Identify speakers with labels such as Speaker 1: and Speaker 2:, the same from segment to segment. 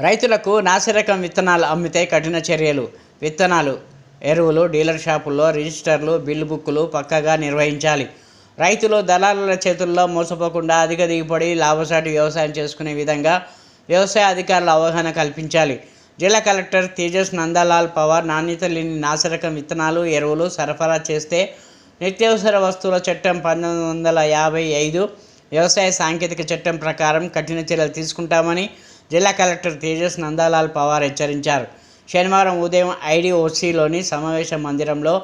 Speaker 1: రైతులకు నాసిరకం విత్తనాలు అమ్మితే కఠిన చర్యలు. విత్తనాలు ఎరువులు డీలర్ షాపుల్లో రిజిస్టర్లు బిల్లు బుక్కులు పక్కగా నిర్వహించాలి. రైతులు దళారుల చేతుల్లో మోసపోకుండా అధిక దిగుబడి లాభసాటి వ్యవసాయం చేసుకునే విధంగా వ్యవసాయ అధికారులు అవగాహన కల్పించాలి. జిల్లా కలెక్టర్ తేజస్ నందలాల్ పవార్ నాణ్యత లేని నాసిరకం విత్తనాలు ఎరువులు సరఫరా చేస్తే నిత్యావసర వస్తువుల చట్టం పంతొమ్మిది వందల యాభై ఐదు వ్యవసాయ సాంకేతిక చట్టం ప్రకారం కఠిన చర్యలు తీసుకుంటామని జిల్లా కలెక్టర్ తేజస్ నందాలాల్ పవార్ హెచ్చరించారు. శనివారం ఉదయం ఐడిఓసిలోని సమావేశ మందిరంలో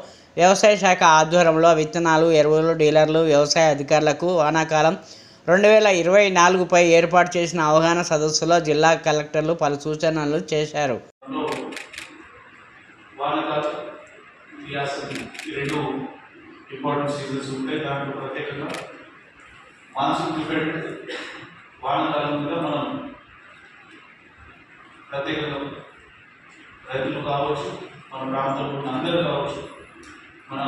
Speaker 1: వ్యవసాయ శాఖ ఆధ్వర్యంలో విత్తనాలు ఎరువులు డీలర్లు వ్యవసాయ అధికారులకు వానాకాలం రెండు వేల ఇరవై నాలుగుపై ఏర్పాటు చేసిన అవగాహన సదస్సులో జిల్లా కలెక్టర్లు పలు సూచనలు చేశారు.
Speaker 2: ఇంపార్టెంట్ సీజన్స్ ఉంటాయి దాంట్లో ప్రత్యేకంగా మాన్సూన్ డిపెండ్ వానాకాలం మీద మనం ప్రత్యేకంగా రైతులు కావచ్చు మన ప్రాంతంలో ఉన్న అందరూ కావచ్చు మన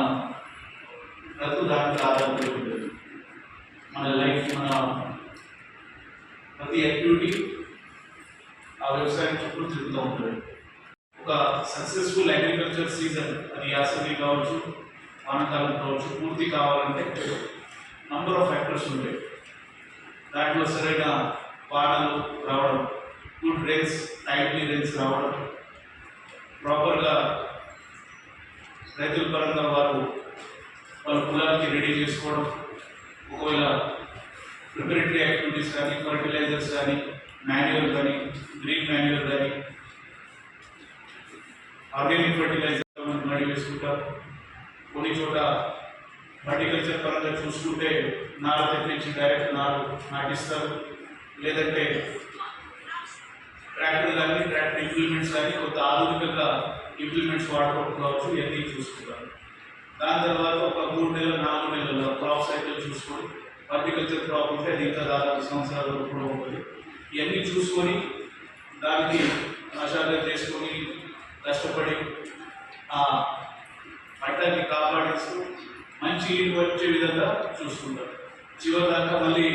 Speaker 2: రైతు దానికి ఆధారపడి ఉంటుంది మన లైఫ్ మన ప్రతి యాక్టివిటీ ఆ వ్యవసాయం చుట్టూ తిరుగుతూ ఉంటుంది. ఒక సక్సెస్ఫుల్ అగ్రికల్చర్ సీజన్ అది యాసవి కావచ్చు వానకాలం కావచ్చు పూర్తి కావాలంటే నంబర్ ఆఫ్ ఫ్యాక్టర్స్ ఉంటాయి. దాంట్లో సరైన వానలు రావడం గుడ్ రేన్స్ టైమ్లీ రేన్స్ రావడం ప్రాపర్గా రైతుల పరంగా వారు వాళ్ళ పొలాలకి రెడీ చేసుకోవడం ఒకవేళ ప్రిపరేటరీ యాక్టివిటీస్ కానీ ఫర్టిలైజర్స్ కానీ మాన్యువల్ కానీ గ్రీన్ మాన్యువల్ కానీ ఆర్గానిక్ ఫర్టిలైజర్ మనం రెడీ చేసుకుంటాం కొన్ని చోట హార్టికల్చర్ పరంగా చూసుకుంటే నారు తెప్పించి డైరెక్ట్ నారు నాటిస్తారు లేదంటే ట్రాక్టర్ కానీ ట్రాక్టర్ ఇంప్లిమెంట్స్ కానీ కొంత ఆధునికంగా ఇంప్లిమెంట్స్ వాడుకోవడం కావచ్చు ఇవన్నీ చూసుకుంటారు. దాని తర్వాత ఒక మూడు నెలలు నాలుగు నెలల క్రాప్ సైకిల్ చూసుకొని హార్టికల్చర్ క్రాప్ ఉంటే అది ఇంకా దాదాపు సంవత్సరాల వరకు కూడా ఉంటుంది. ఇవన్నీ చూసుకొని దానికి మసాలా చేసుకొని కష్టపడి ఆ పంటని కాపాడేస్తూ మంచి ఇంటి వచ్చే విధంగా చూసుకుంటారు. చివరి దాకా మళ్ళీ